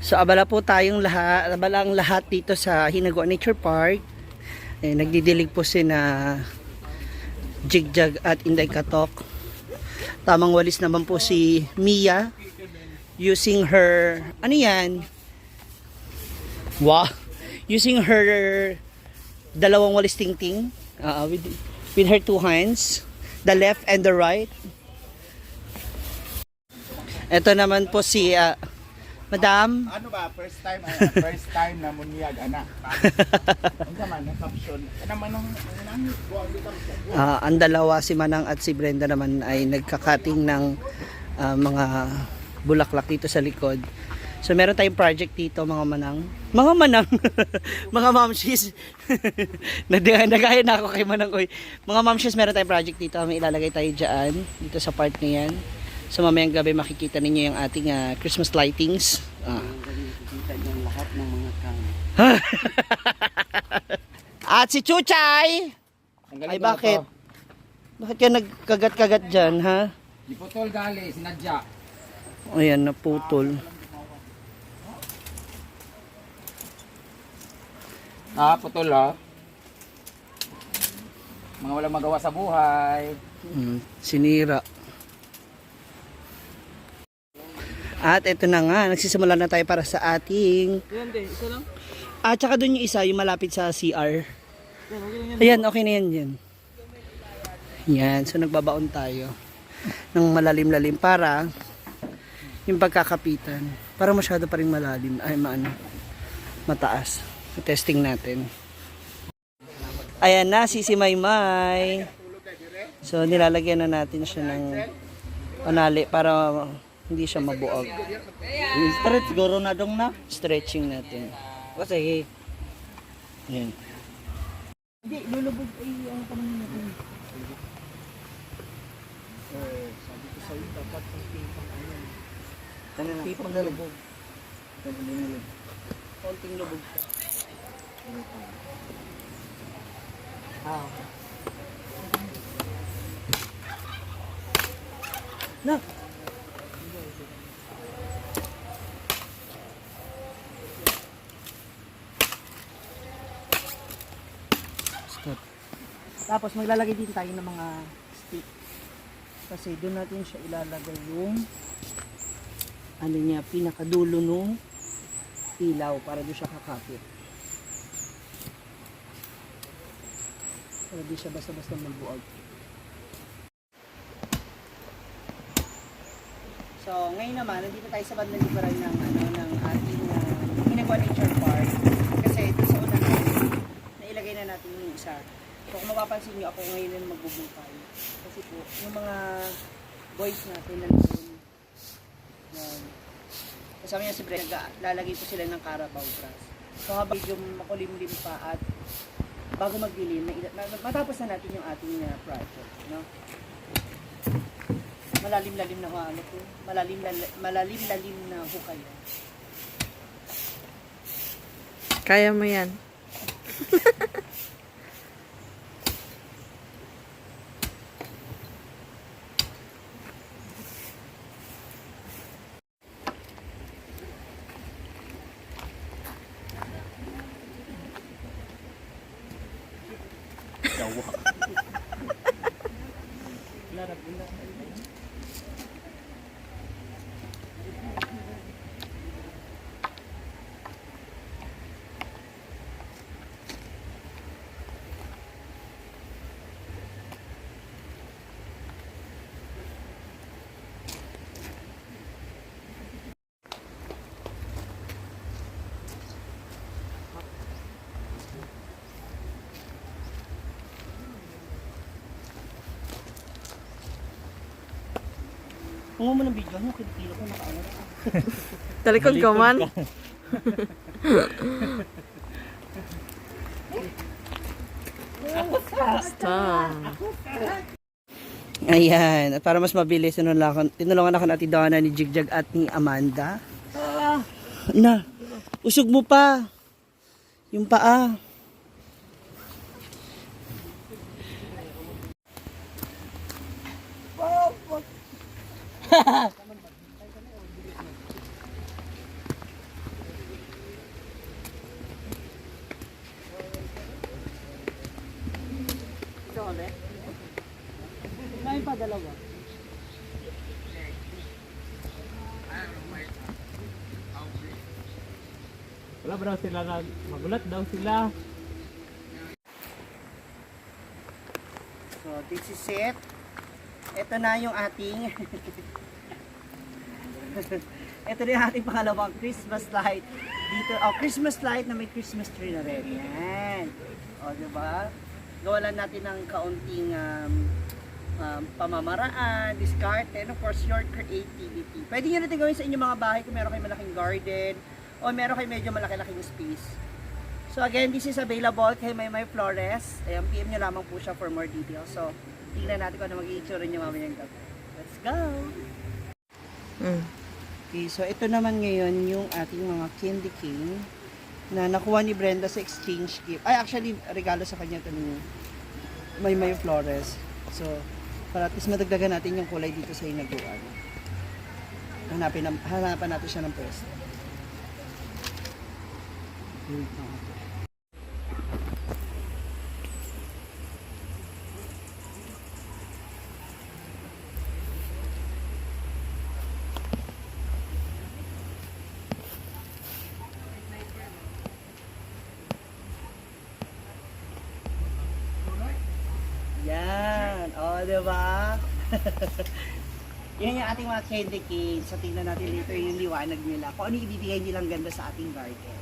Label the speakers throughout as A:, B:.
A: So abala po tayong lahat, abala ang lahat dito sa Hinaguan Nature Park. Eh, nagdidilig po si na Jigjag at Inday Katok. Tamang walis naman po si Mia using her, ano yan? Wow! Using her dalawang walis tingting uh, with, with her two hands, the left and the right. Ito naman po si ah, Madam.
B: Ano ba, first time, ah, first time na munyag, anak. Ang naman, na caption. Ano man ang, ang dito.
A: Ah, ang dalawa, si Manang at si Brenda naman ay nagkakating ng ah, mga bulaklak dito sa likod. So meron tayong project dito mga manang. Mga manang. mga mamshis. Nag- Nagaya na ako kay manang. Oy. Mga mamshis, meron tayong project dito. May ilalagay tayo dyan. Dito sa part na yan. So mamayang gabi makikita ninyo yung ating ah, Christmas lightings. Ah.
C: Lahat ng mga.
A: At si Chuchay! Ay bakit? Bakit ka nagkagat-kagat dyan, ha?
C: Iputol gali, sinadya.
A: Ayan, naputol.
C: Ah, putol ah. Mga walang magawa sa buhay.
A: Mm, sinira. At ito na nga, nagsisimula na tayo para sa ating...
C: Yan, de, isa lang.
A: At saka doon yung isa, yung malapit sa CR. Ayan, okay na yan yan. Yan, so nagbabaon tayo ng malalim-lalim para yung pagkakapitan. Para masyado pa rin malalim, ay maano, mataas. Testing natin. Ayan na, si si Maymay. So nilalagyan na natin siya ng panali para hindi siya mabuog.
C: Stretch, goro na dong na.
A: Stretching natin.
C: O sige.
A: Ayan.
C: Hindi, lulubog ay ang panahon natin.
A: Tipang lubog. Konting lubog pa. Ah. Na. Stop. Tapos maglalagay din tayo ng mga stick. Kasi doon natin siya ilalagay yung ano niya, pinakadulo nung ilaw para doon siya kakapit. Para di siya basta-basta magbuog. So, ngayon naman, nandito tayo sa bandang libaran ng, ano, ng ating uh, Hinagwa Nature Park. Kasi ito sa unahan, nailagay na natin yung isa. So, kung mapapansin nyo, ako ngayon yung magbubukay. Kasi po, yung mga boys natin nandun, yan. Kasama niya si Brenda, lalagay po sila ng Carabao grass. So habang medyo makulimlim pa at bago magdilim, na, na, matapos na natin yung ating uh, project. No? Malalim-lalim na ano po, malalim-lalim malalim-lalim na hukay.
D: Kaya mo yan. Kawawa. Larap na.
A: Kung mo ng video, ano, kinikilo ko nakaano.
D: Talikod ka man. Basta.
A: Ayan, at para mas mabilis, tinulungan, tinulungan ako natin Donna ni Jigjag at ni Amanda. Na, usog mo pa. Yung paa. Ito ulit. May pa dalawa.
C: Wala ba daw sila nag magulat daw sila.
A: So this is it. Ito na yung ating Ito na yung ating pangalawang Christmas light. Dito, oh, Christmas light na may Christmas tree na rin. Yan. O, di ba? Gawa lang natin ng kaunting um, um, pamamaraan, discard, and of course, your creativity. Pwede nyo natin gawin sa inyong mga bahay kung meron kayo malaking garden o meron kayo medyo malaki-laking space. So again, this is available kay Maymay Flores. Ayan, PM nyo lamang po siya for more details. So, tingnan natin kung ano mag-i-itsura nyo mamayang gabi. Let's go!
D: Mm.
A: Okay, so ito naman ngayon yung ating mga candy cane na nakuha ni Brenda sa exchange gift. Ay, actually, regalo sa kanya ito ni Maymay Flores. So, para at least madagdagan natin yung kulay dito sa hinaguan. Hanapin, na, hanapan natin siya ng pwesto. Lang. Yan. O, oh, di ba? Yan yung ating mga candy cane. So, tingnan natin later yung liwanag nila. Kung ano ibibigay nilang ganda sa ating garden.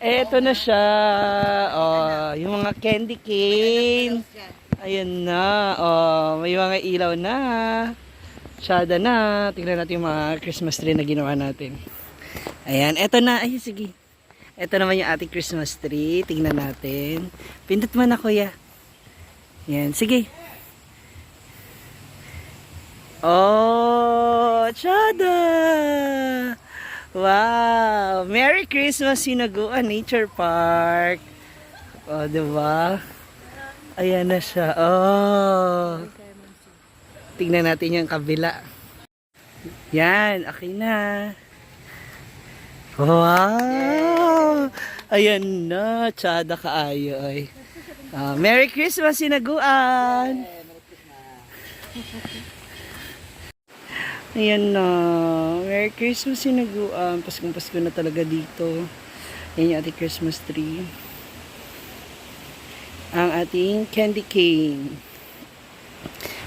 A: Eto na siya. Oh, yung mga candy cane. Ayan na. Oh, may mga ilaw na. Shada na. Tingnan natin yung mga Christmas tree na ginawa natin. Ayan, eto na. Ay, sige. Ito naman yung ating Christmas tree. Tingnan natin. Pindot mo na, kuya. Yan, sige. Oh, Chada! Wow! Merry Christmas, Sinaguan Nature Park. Oh, di ba? Ayan na siya. Oh. Tingnan natin yung kabila. Yan, okay na. Wow! Ayan na, tsada kaayo ay. Ah, Merry Christmas, sinaguan! Ayan na. Merry Christmas, sinaguan. Paskong Pasko na talaga dito. Yan yung ating Christmas tree. Ang ating candy cane.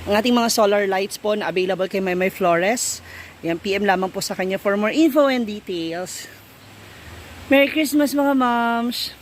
A: Ang ating mga solar lights po na available kay Maymay Flores. Yan, PM lamang po sa kanya for more info and details. Merry Christmas mga moms!